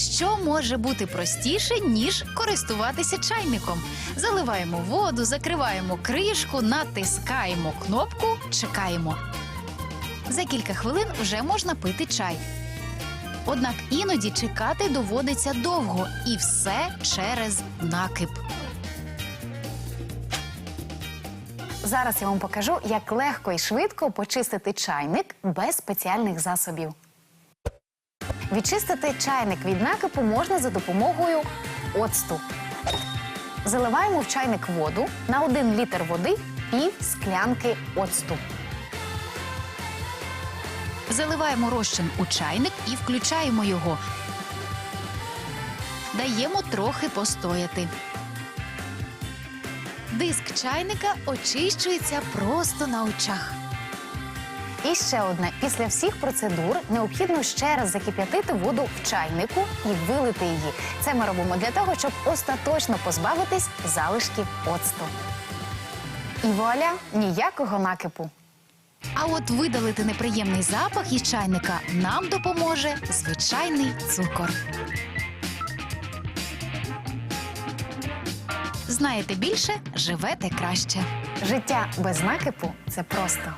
Що може бути простіше, ніж користуватися чайником? Заливаємо воду, закриваємо кришку, натискаємо кнопку, чекаємо. За кілька хвилин вже можна пити чай. Однак іноді чекати доводиться довго, і все через накип. Зараз я вам покажу, як легко і швидко почистити чайник без спеціальних засобів. Відчистити чайник від накипу можна за допомогою оцту. Заливаємо в чайник воду на 1 літр води пів склянки оцту. Заливаємо розчин у чайник і включаємо його. Даємо трохи постояти. Диск чайника очищується просто на очах. І ще одне: після всіх процедур необхідно ще раз закип'ятити воду в чайнику і вилити її. Це ми робимо для того, щоб остаточно позбавитись залишків оцту. І вуаля ніякого накипу. А от видалити неприємний запах із чайника нам допоможе звичайний цукор. Знаєте більше, живете краще. Життя без накипу це просто.